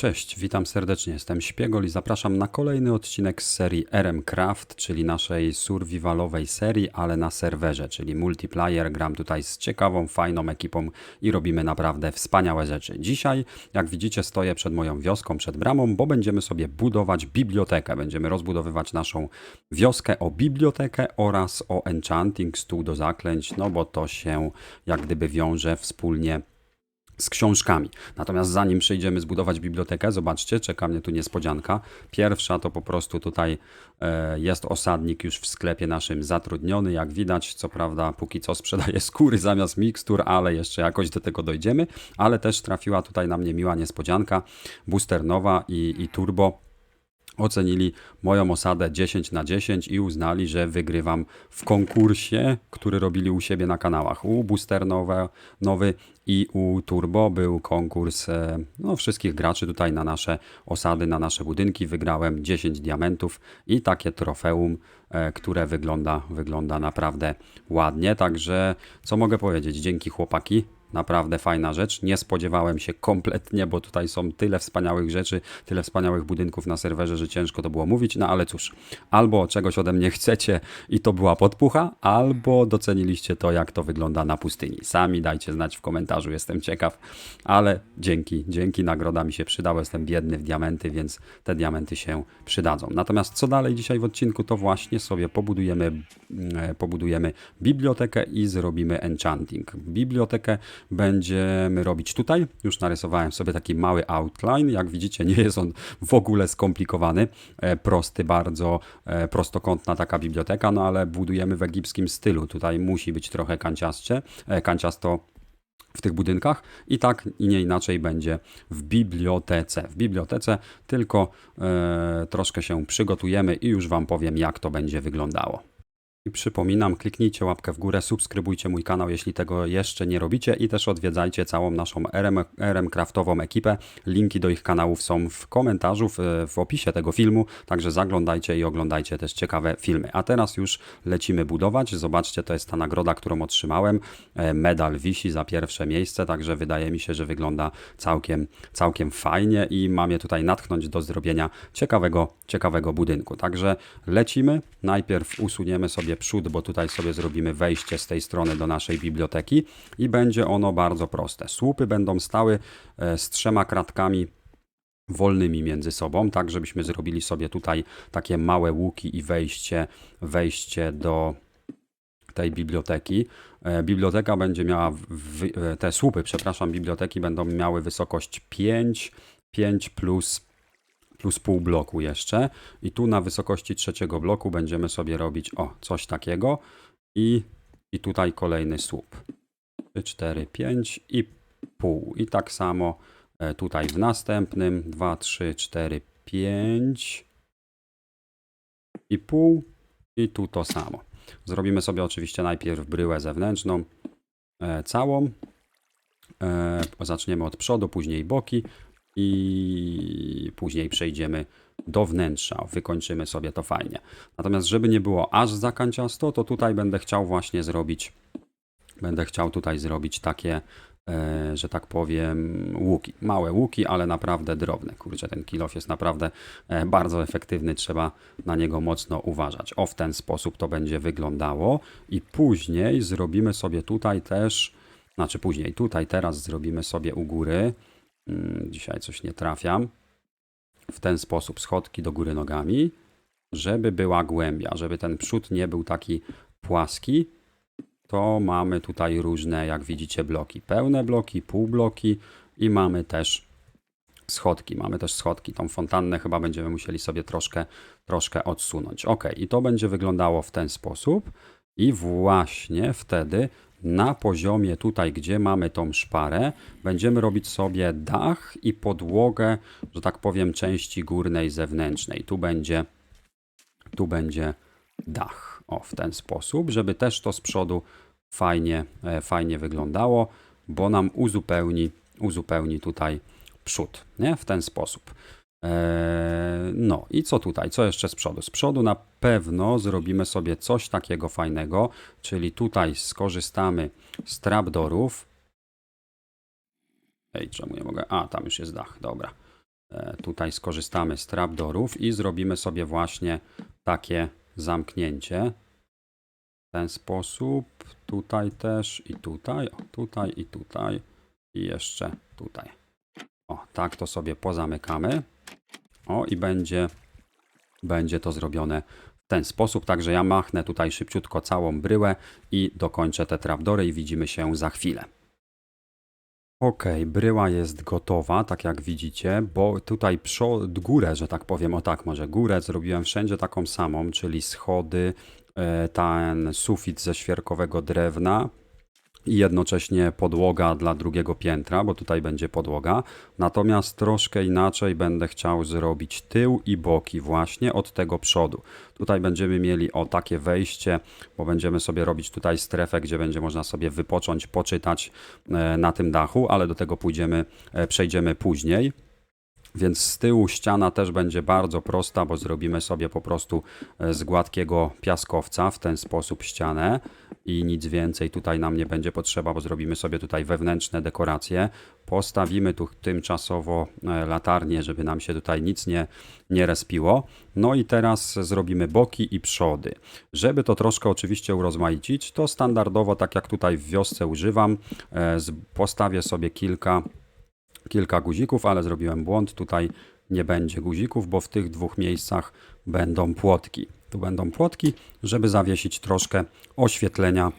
Cześć, witam serdecznie. Jestem Śpiegol i zapraszam na kolejny odcinek z serii RM Craft, czyli naszej survivalowej serii, ale na serwerze, czyli multiplayer. Gram tutaj z ciekawą, fajną ekipą i robimy naprawdę wspaniałe rzeczy. Dzisiaj, jak widzicie, stoję przed moją wioską, przed bramą, bo będziemy sobie budować bibliotekę. Będziemy rozbudowywać naszą wioskę o bibliotekę oraz o enchanting, stół do zaklęć, no bo to się jak gdyby wiąże wspólnie z książkami. Natomiast zanim przejdziemy zbudować bibliotekę, zobaczcie, czeka mnie tu niespodzianka. Pierwsza to po prostu tutaj e, jest osadnik już w sklepie naszym zatrudniony, jak widać. Co prawda, póki co sprzedaje skóry zamiast mikstur, ale jeszcze jakoś do tego dojdziemy. Ale też trafiła tutaj na mnie miła niespodzianka, booster nowa i, i turbo ocenili moją osadę 10 na 10 i uznali, że wygrywam w konkursie, który robili u siebie na kanałach. U Booster nowe, nowy i u Turbo był konkurs e, no, wszystkich graczy tutaj na nasze osady, na nasze budynki. Wygrałem 10 diamentów i takie trofeum, e, które wygląda, wygląda naprawdę ładnie. Także co mogę powiedzieć? Dzięki chłopaki. Naprawdę fajna rzecz. Nie spodziewałem się kompletnie, bo tutaj są tyle wspaniałych rzeczy, tyle wspaniałych budynków na serwerze, że ciężko to było mówić. No ale cóż, albo czegoś ode mnie chcecie i to była podpucha, albo doceniliście to, jak to wygląda na pustyni. Sami dajcie znać w komentarzu, jestem ciekaw, ale dzięki, dzięki, nagroda mi się przydała. Jestem biedny w diamenty, więc te diamenty się przydadzą. Natomiast co dalej dzisiaj w odcinku, to właśnie sobie pobudujemy, mm, pobudujemy bibliotekę i zrobimy enchanting. Bibliotekę będziemy robić tutaj. Już narysowałem sobie taki mały outline. Jak widzicie, nie jest on w ogóle skomplikowany. E, Prosty, bardzo e, prostokątna taka biblioteka, no ale budujemy w egipskim stylu. Tutaj musi być trochę kanciaście, e, kanciasto w tych budynkach i tak i nie inaczej będzie w bibliotece. W bibliotece tylko e, troszkę się przygotujemy i już Wam powiem, jak to będzie wyglądało. I przypominam, kliknijcie łapkę w górę, subskrybujcie mój kanał, jeśli tego jeszcze nie robicie i też odwiedzajcie całą naszą RM, RM Craftową ekipę. Linki do ich kanałów są w komentarzu, w, w opisie tego filmu, także zaglądajcie i oglądajcie też ciekawe filmy. A teraz już lecimy budować. Zobaczcie, to jest ta nagroda, którą otrzymałem. E, Medal wisi za pierwsze miejsce, także wydaje mi się, że wygląda całkiem, całkiem fajnie i mam je tutaj natchnąć do zrobienia ciekawego, ciekawego budynku. Także lecimy. Najpierw usuniemy sobie przód, bo tutaj sobie zrobimy wejście z tej strony do naszej biblioteki i będzie ono bardzo proste. Słupy będą stały e, z trzema kratkami wolnymi między sobą, tak żebyśmy zrobili sobie tutaj takie małe łuki i wejście, wejście do tej biblioteki. E, Biblioteka będzie miała, e, te słupy, przepraszam, biblioteki będą miały wysokość 5, 5 plus plus pół bloku jeszcze. I tu na wysokości trzeciego bloku będziemy sobie robić o coś takiego i, i tutaj kolejny słup. 3, 4, 5 i pół. I tak samo e, tutaj w następnym 2, 3, 4, 5 i pół i tu to samo. Zrobimy sobie oczywiście najpierw bryłę zewnętrzną e, całą. E, zaczniemy od przodu, później boki i później przejdziemy do wnętrza. Wykończymy sobie to fajnie. Natomiast żeby nie było aż za kanciasto, to tutaj będę chciał właśnie zrobić będę chciał tutaj zrobić takie, e, że tak powiem, łuki. Małe łuki, ale naprawdę drobne. Kurczę, ten kilof jest naprawdę e, bardzo efektywny, trzeba na niego mocno uważać. O, w ten sposób to będzie wyglądało i później zrobimy sobie tutaj też, znaczy później, tutaj teraz zrobimy sobie u góry, Dzisiaj coś nie trafiam. W ten sposób schodki do góry nogami, żeby była głębia, żeby ten przód nie był taki płaski. To mamy tutaj różne, jak widzicie, bloki. Pełne bloki, półbloki i mamy też schodki. Mamy też schodki. Tą fontannę chyba będziemy musieli sobie troszkę, troszkę odsunąć. Ok, i to będzie wyglądało w ten sposób. I właśnie wtedy na poziomie tutaj, gdzie mamy tą szparę, będziemy robić sobie dach i podłogę, że tak powiem, części górnej, zewnętrznej. Tu będzie, tu będzie dach. O, w ten sposób, żeby też to z przodu fajnie, e, fajnie wyglądało, bo nam uzupełni, uzupełni tutaj przód, nie? W ten sposób. Eee, No i co tutaj? Co jeszcze z przodu? Z przodu na pewno zrobimy sobie coś takiego fajnego, czyli tutaj skorzystamy z trapdorów. Ej, czemu nie mogę? A, tam już jest dach, dobra. E, Tutaj skorzystamy z trapdorów i zrobimy sobie właśnie takie zamknięcie. W ten sposób. Tutaj też i tutaj, o, tutaj i tutaj i jeszcze tutaj. O, tak to sobie pozamykamy. O, i będzie, będzie to zrobione w ten sposób. Także ja machnę tutaj szybciutko całą bryłę i dokończę te trapdory i widzimy się za chwilę. Ok, bryła jest gotowa, tak jak widzicie, bo tutaj przod, górę, że tak powiem, o tak, może górę zrobiłem wszędzie taką samą, czyli schody, e, ten sufit ze świerkowego drewna i jednocześnie podłoga dla drugiego piętra, bo tutaj będzie podłoga. Natomiast troszkę inaczej będę chciał zrobić tył i boki właśnie od tego przodu. Tutaj będziemy mieli o takie wejście, bo będziemy sobie robić tutaj strefę, gdzie będzie można sobie wypocząć, poczytać e, na tym dachu, ale do tego pójdziemy, e, przejdziemy później. Więc z tyłu ściana też będzie bardzo prosta, bo zrobimy sobie po prostu e, z gładkiego piaskowca w ten sposób ścianę i nic więcej tutaj nam nie będzie potrzeba, bo zrobimy sobie tutaj wewnętrzne dekoracje. Postawimy tu tymczasowo e, latarnię, żeby nam się tutaj nic nie, nie respiło. No i teraz zrobimy boki i przody. Żeby to troszkę oczywiście urozmaicić, to standardowo, tak jak tutaj w wiosce używam, e, postawię sobie kilka kilka guzików, ale zrobiłem błąd. Tutaj nie będzie guzików, bo w tych dwóch miejscach będą płotki. Tu będą płotki, żeby zawiesić troszkę oświetlenia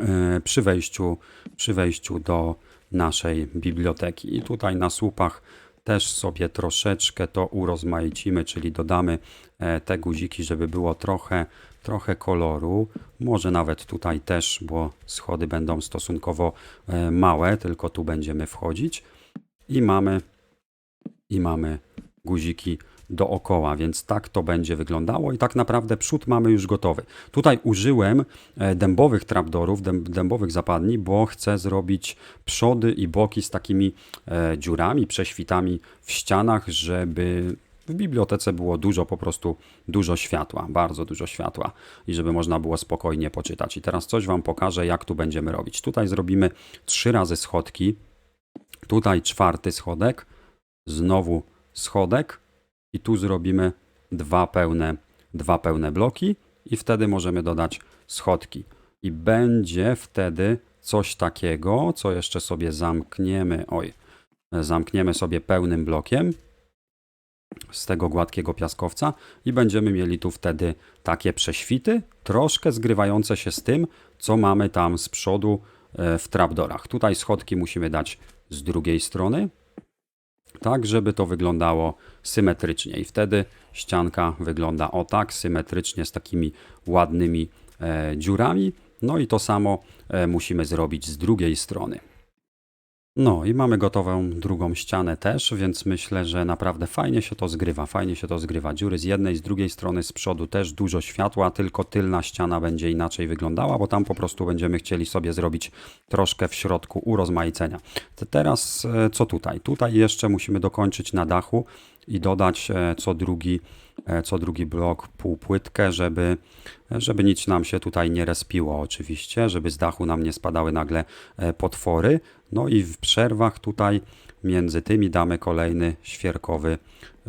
e, przy wejściu, przy wejściu do naszej biblioteki. I tutaj na słupach też sobie troszeczkę to urozmaicimy, czyli dodamy e, te guziki, żeby było trochę, trochę koloru. Może nawet tutaj też, bo schody będą stosunkowo e, małe, tylko tu będziemy wchodzić i mamy i mamy guziki dookoła, więc tak to będzie wyglądało i tak naprawdę przód mamy już gotowy. Tutaj użyłem e, dębowych trapdorów, dęb, dębowych zapadni, bo chcę zrobić przody i boki z takimi e, dziurami, prześwitami w ścianach, żeby w bibliotece było dużo, po prostu dużo światła, bardzo dużo światła i żeby można było spokojnie poczytać. I teraz coś Wam pokażę, jak tu będziemy robić. Tutaj zrobimy trzy razy schodki, Tutaj czwarty schodek, znowu schodek i tu zrobimy dwa pełne, dwa pełne bloki i wtedy możemy dodać schodki. I będzie wtedy coś takiego, co jeszcze sobie zamkniemy, oj, zamkniemy sobie pełnym blokiem z tego gładkiego piaskowca i będziemy mieli tu wtedy takie prześwity, troszkę zgrywające się z tym, co mamy tam z przodu e, w trapdorach. Tutaj schodki musimy dać z drugiej strony, tak żeby to wyglądało symetrycznie. I wtedy ścianka wygląda o tak, symetrycznie z takimi ładnymi e, dziurami. No i to samo e, musimy zrobić z drugiej strony. No i mamy gotową drugą ścianę też, więc myślę, że naprawdę fajnie się to zgrywa. Fajnie się to zgrywa. Dziury z jednej, z drugiej strony, z przodu też dużo światła, tylko tylna ściana będzie inaczej wyglądała, bo tam po prostu będziemy chcieli sobie zrobić troszkę w środku urozmaicenia. Teraz e, co tutaj? Tutaj jeszcze musimy dokończyć na dachu i dodać e, co drugi, e, co drugi blok półpłytkę, żeby, żeby nic nam się tutaj nie respiło oczywiście, żeby z dachu nam nie spadały nagle e, potwory. No i w przerwach tutaj między tymi damy kolejny świerkowy,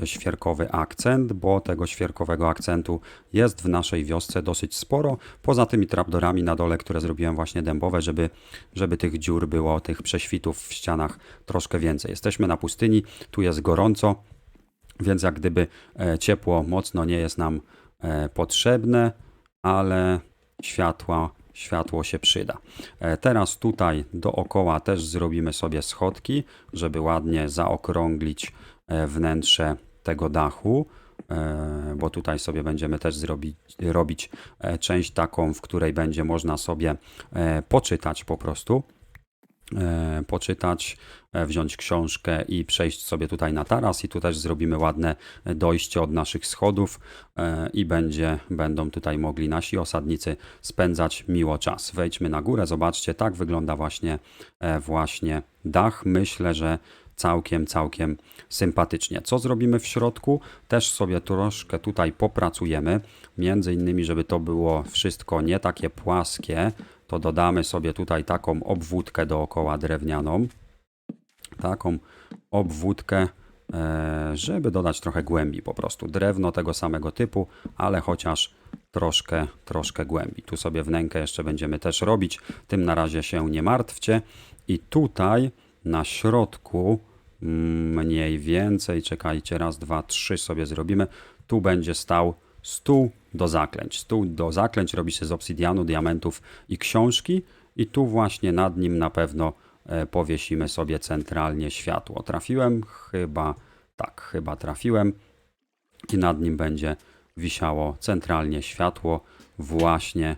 świerkowy akcent, bo tego świerkowego akcentu jest w naszej wiosce dosyć sporo. Poza tymi trapdorami na dole, które zrobiłem właśnie dębowe, żeby, żeby tych dziur było, tych prześwitów w ścianach troszkę więcej. Jesteśmy na pustyni, tu jest gorąco, więc jak gdyby e, ciepło mocno nie jest nam e, potrzebne, ale światła, światło się przyda. E, Teraz tutaj dookoła też zrobimy sobie schodki, żeby ładnie zaokrąglić e, wnętrze tego dachu, e, bo tutaj sobie będziemy też zrobić, robić część taką, w której będzie można sobie poczytać po prostu poczytać, e, wziąć książkę i przejść sobie tutaj na taras i tu też zrobimy ładne dojście od naszych schodów e, i będzie, będą tutaj mogli nasi osadnicy spędzać miło czas. Wejdźmy na górę, zobaczcie, tak wygląda właśnie, e, właśnie dach. Myślę, że całkiem, całkiem sympatycznie. Co zrobimy w środku? Też sobie troszkę tutaj popracujemy, między innymi, żeby to było wszystko nie takie płaskie, to dodamy sobie tutaj taką obwódkę dookoła drewnianą. Taką obwódkę e, żeby dodać trochę głębi po prostu. Drewno tego samego typu, ale chociaż troszkę, troszkę głębi. Tu sobie wnękę jeszcze będziemy też robić, tym na razie się nie martwcie. I tutaj na środku mm, mniej więcej, czekajcie, raz, dwa, trzy sobie zrobimy. Tu będzie stał stół do zaklęć. Stół do zaklęć robi się z obsydianu, diamentów i książki i tu właśnie nad nim na pewno e, powiesimy sobie centralnie światło. Trafiłem? Chyba tak, chyba trafiłem i nad nim będzie wisiało centralnie światło właśnie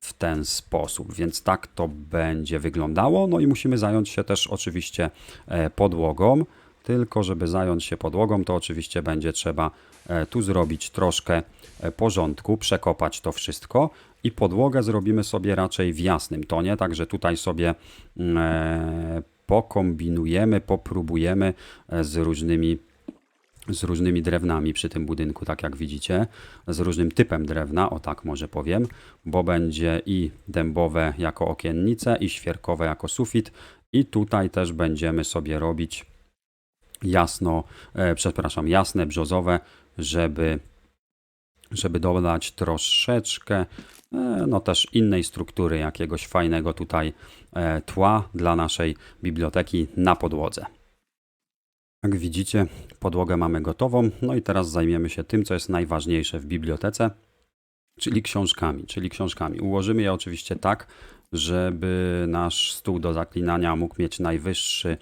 w ten sposób, więc tak to będzie wyglądało. No i musimy zająć się też oczywiście e, podłogą, tylko żeby zająć się podłogą, to oczywiście będzie trzeba e, tu zrobić troszkę e, porządku, przekopać to wszystko i podłogę zrobimy sobie raczej w jasnym tonie, także tutaj sobie mm, e, pokombinujemy, popróbujemy z różnymi z różnymi drewnami przy tym budynku, tak jak widzicie, z różnym typem drewna, o tak może powiem, bo będzie i dębowe jako okiennice, i świerkowe jako sufit, i tutaj też będziemy sobie robić jasno, e, przepraszam, jasne, brzozowe, żeby, żeby dodać troszeczkę, e, no też innej struktury, jakiegoś fajnego tutaj e, tła dla naszej biblioteki na podłodze. Jak widzicie, podłogę mamy gotową. No i teraz zajmiemy się tym, co jest najważniejsze w bibliotece, czyli książkami. Czyli książkami. Ułożymy je oczywiście tak, żeby nasz stół do zaklinania mógł mieć najwyższy,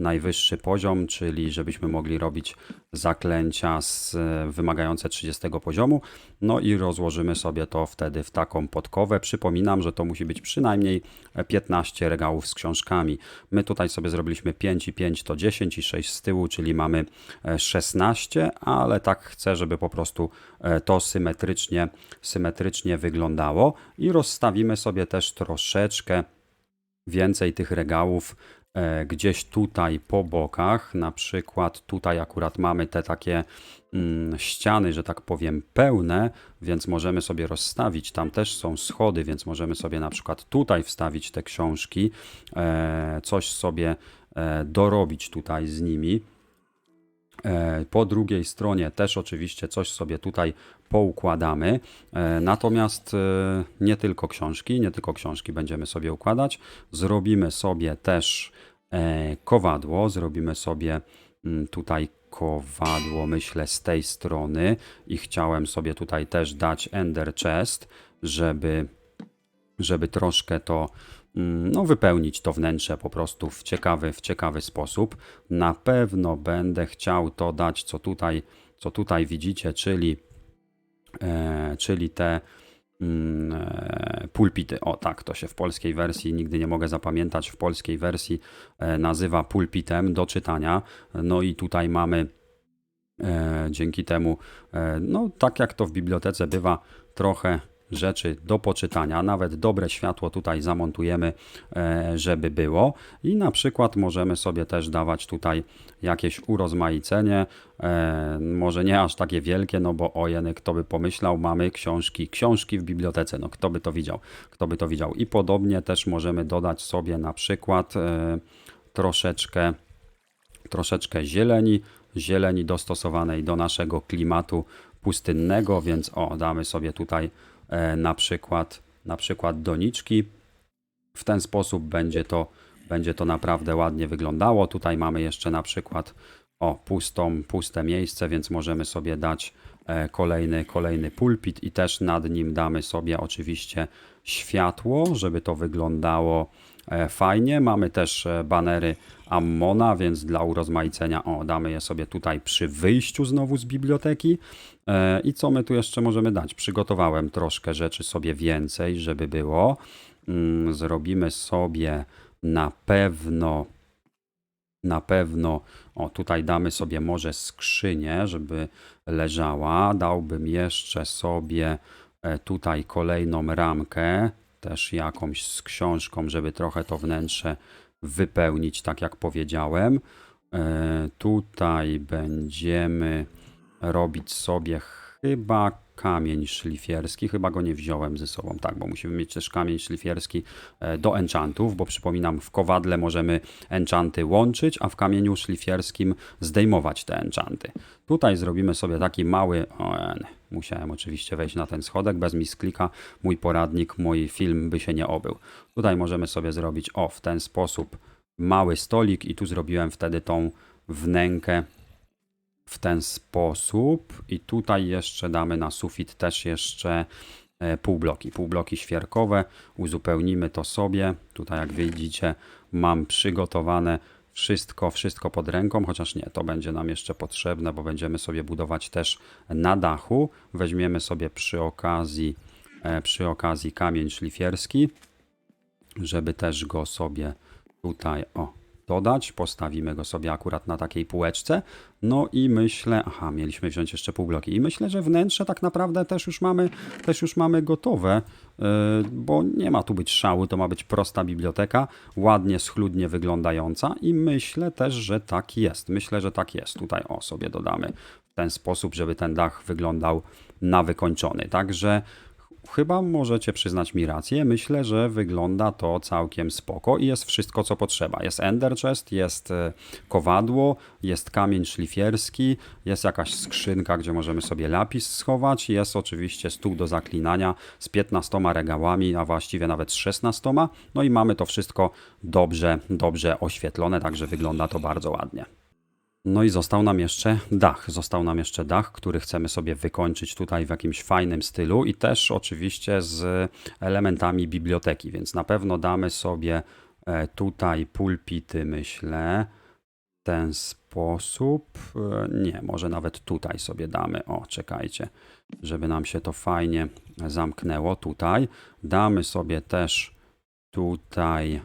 najwyższy poziom, czyli żebyśmy mogli robić zaklęcia z, wymagające 30 poziomu. No i rozłożymy sobie to wtedy w taką podkowę. Przypominam, że to musi być przynajmniej 15 regałów z książkami. My tutaj sobie zrobiliśmy 5 i 5 to 10 i 6 z tyłu, czyli mamy e, 16, ale tak chcę, żeby po prostu e, to symetrycznie, symetrycznie wyglądało i rozstawimy sobie też troszeczkę więcej tych regałów e, gdzieś tutaj po bokach. Na przykład tutaj akurat mamy te takie mm, ściany, że tak powiem, pełne, więc możemy sobie rozstawić. Tam też są schody, więc możemy sobie na przykład tutaj wstawić te książki, e, coś sobie e, dorobić tutaj z nimi. E, Po drugiej stronie też oczywiście coś sobie tutaj poukładamy. E, Natomiast e, nie tylko książki, nie tylko książki będziemy sobie układać. Zrobimy sobie też kowadło, zrobimy sobie mm, tutaj kowadło, myślę, z tej strony i chciałem sobie tutaj też dać Ender Chest, żeby żeby troszkę to no, wypełnić to wnętrze po prostu w ciekawy, w ciekawy sposób. Na pewno będę chciał to dać, co tutaj, co tutaj widzicie, czyli, e, czyli te mm, e, pulpity. O tak, to się w polskiej wersji, nigdy nie mogę zapamiętać, w polskiej wersji e, nazywa pulpitem do czytania. No i tutaj mamy E, dzięki temu, no tak jak to w bibliotece bywa, trochę rzeczy do poczytania, nawet dobre światło tutaj zamontujemy, e, żeby było. I na przykład możemy sobie też dawać tutaj jakieś urozmaicenie, e, może nie aż takie wielkie, no bo ojeny, kto by pomyślał, mamy książki, książki w bibliotece, no kto by to widział, kto by to widział? I podobnie też możemy dodać sobie na przykład e, troszeczkę troszeczkę zieleni, zieleni dostosowanej do naszego klimatu pustynnego, więc o, damy sobie tutaj na przykład na przykład doniczki. W ten sposób będzie to, będzie to naprawdę ładnie wyglądało. Tutaj mamy jeszcze na przykład o pustą, puste miejsce, więc możemy sobie dać e, kolejny, kolejny pulpit i też nad nim damy sobie oczywiście światło, żeby to wyglądało e, fajnie. Mamy też e, banery Ammona, więc dla urozmaicenia o, damy je sobie tutaj przy wyjściu znowu z biblioteki. E, I co my tu jeszcze możemy dać? Przygotowałem troszkę rzeczy sobie więcej, żeby było. Mm, Zrobimy sobie na pewno na pewno, o tutaj damy sobie może skrzynię, żeby leżała. Dałbym jeszcze sobie e, tutaj kolejną ramkę, też jakąś z książką, żeby trochę to wnętrze wypełnić, tak jak powiedziałem. E, Tutaj będziemy robić sobie chyba kamień szlifierski. Chyba go nie wziąłem ze sobą, tak, bo musimy mieć też kamień szlifierski e, do enchantów, bo przypominam, w kowadle możemy enchanty łączyć, a w kamieniu szlifierskim zdejmować te enchanty. Tutaj zrobimy sobie taki mały... O, musiałem oczywiście wejść na ten schodek, bez misklika mój poradnik, mój film by się nie obył. Tutaj możemy sobie zrobić, o, w ten sposób mały stolik i tu zrobiłem wtedy tą wnękę w ten sposób. I tutaj jeszcze damy na sufit też jeszcze e, półbloki, półbloki świerkowe, uzupełnimy to sobie, tutaj jak widzicie mam przygotowane wszystko, wszystko pod ręką, chociaż nie, to będzie nam jeszcze potrzebne, bo będziemy sobie budować też na dachu, weźmiemy sobie przy okazji, e, przy okazji kamień szlifierski, żeby też go sobie tutaj, o, dodać. Postawimy go sobie akurat na takiej półeczce. No i myślę, aha, mieliśmy wziąć jeszcze pół bloki. I myślę, że wnętrze tak naprawdę też już mamy, też już mamy gotowe, yy, bo nie ma tu być szału, to ma być prosta biblioteka, ładnie, schludnie wyglądająca i myślę też, że tak jest. Myślę, że tak jest. Tutaj o sobie dodamy w ten sposób, żeby ten dach wyglądał na wykończony. Także chyba możecie przyznać mi rację. Myślę, że wygląda to całkiem spoko i jest wszystko, co potrzeba. Jest ender chest, jest e, kowadło, jest kamień szlifierski, jest jakaś skrzynka, gdzie możemy sobie lapis schować, jest oczywiście stół do zaklinania z 15 regałami, a właściwie nawet z 16. No i mamy to wszystko dobrze, dobrze oświetlone, także wygląda to bardzo ładnie. No i został nam jeszcze dach. Został nam jeszcze dach, który chcemy sobie wykończyć tutaj w jakimś fajnym stylu i też oczywiście z elementami biblioteki, więc na pewno damy sobie e, tutaj pulpity, myślę, w ten sposób. E, Nie, może nawet tutaj sobie damy. O, czekajcie, żeby nam się to fajnie zamknęło tutaj. Damy sobie też tutaj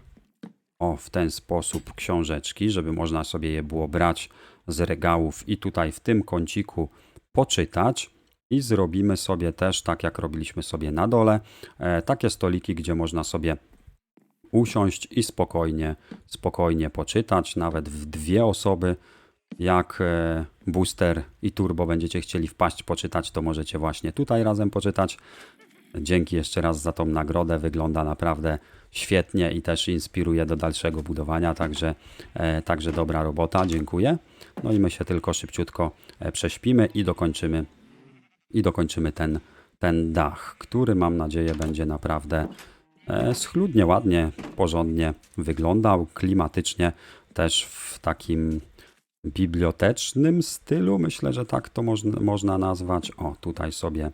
o, w ten sposób książeczki, żeby można sobie je było brać z regałów i tutaj w tym kąciku poczytać. I zrobimy sobie też, tak jak robiliśmy sobie na dole, e, takie stoliki, gdzie można sobie usiąść i spokojnie, spokojnie poczytać, nawet w dwie osoby. Jak e, booster i turbo będziecie chcieli wpaść, poczytać, to możecie właśnie tutaj razem poczytać. Dzięki jeszcze raz za tą nagrodę. Wygląda naprawdę świetnie i też inspiruje do dalszego budowania, także, e, także dobra robota, dziękuję. No i my się tylko szybciutko e, prześpimy i dokończymy, i dokończymy ten, ten dach, który mam nadzieję będzie naprawdę e, schludnie, ładnie, porządnie wyglądał, klimatycznie też w takim bibliotecznym stylu, myślę, że tak to można, można nazwać. O, tutaj sobie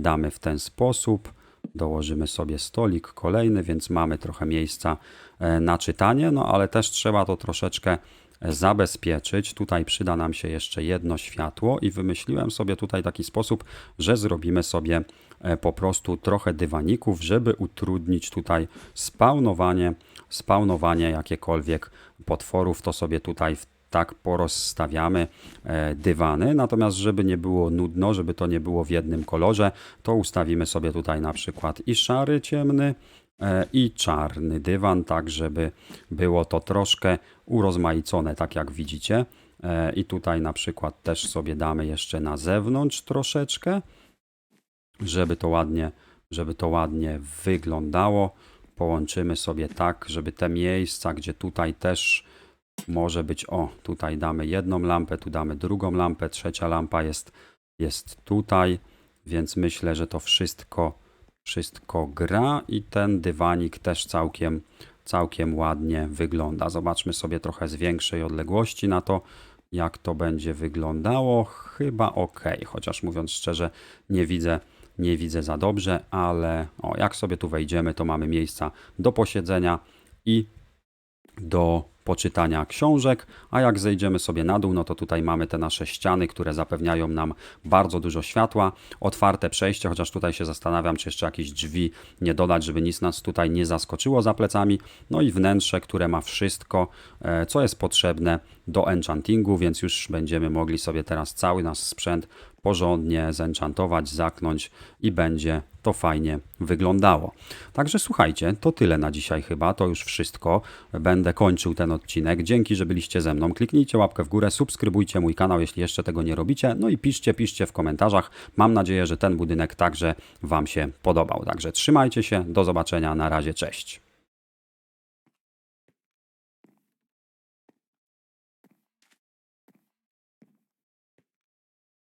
damy w ten sposób. Dołożymy sobie stolik kolejny, więc mamy trochę miejsca e, na czytanie, no ale też trzeba to troszeczkę e, zabezpieczyć. Tutaj przyda nam się jeszcze jedno światło i wymyśliłem sobie tutaj taki sposób, że zrobimy sobie po prostu trochę dywaników, żeby utrudnić tutaj spawnowanie, spawnowanie jakiekolwiek potworów, to sobie tutaj w tak porozstawiamy e, dywany. Natomiast, żeby nie było nudno, żeby to nie było w jednym kolorze, to ustawimy sobie tutaj na przykład i szary, ciemny, e, i czarny dywan, tak żeby było to troszkę urozmaicone, tak jak widzicie. E, I tutaj na przykład też sobie damy jeszcze na zewnątrz troszeczkę, żeby to ładnie, żeby to ładnie wyglądało. Połączymy sobie tak, żeby te miejsca, gdzie tutaj też może być, o, tutaj damy jedną lampę, tu damy drugą lampę, trzecia lampa jest, jest tutaj, więc myślę, że to wszystko, wszystko gra i ten dywanik też całkiem, całkiem ładnie wygląda. Zobaczmy sobie trochę z większej odległości na to, jak to będzie wyglądało. Chyba ok, chociaż mówiąc szczerze, nie widzę, nie widzę za dobrze, ale o, jak sobie tu wejdziemy, to mamy miejsca do posiedzenia i do poczytania książek, a jak zejdziemy sobie na dół, no to tutaj mamy te nasze ściany, które zapewniają nam bardzo dużo światła, otwarte przejście, chociaż tutaj się zastanawiam, czy jeszcze jakieś drzwi nie dodać, żeby nic nas tutaj nie zaskoczyło za plecami, no i wnętrze, które ma wszystko, e, co jest potrzebne do enchantingu, więc już będziemy mogli sobie teraz cały nasz sprzęt porządnie zenchantować, zaknąć i będzie to fajnie wyglądało. Także słuchajcie, to tyle na dzisiaj chyba, to już wszystko. Będę kończył ten odcinek. Dzięki, że byliście ze mną. Kliknijcie łapkę w górę, subskrybujcie mój kanał, jeśli jeszcze tego nie robicie. No i piszcie, piszcie w komentarzach. Mam nadzieję, że ten budynek także Wam się podobał. Także trzymajcie się, do zobaczenia, na razie, cześć.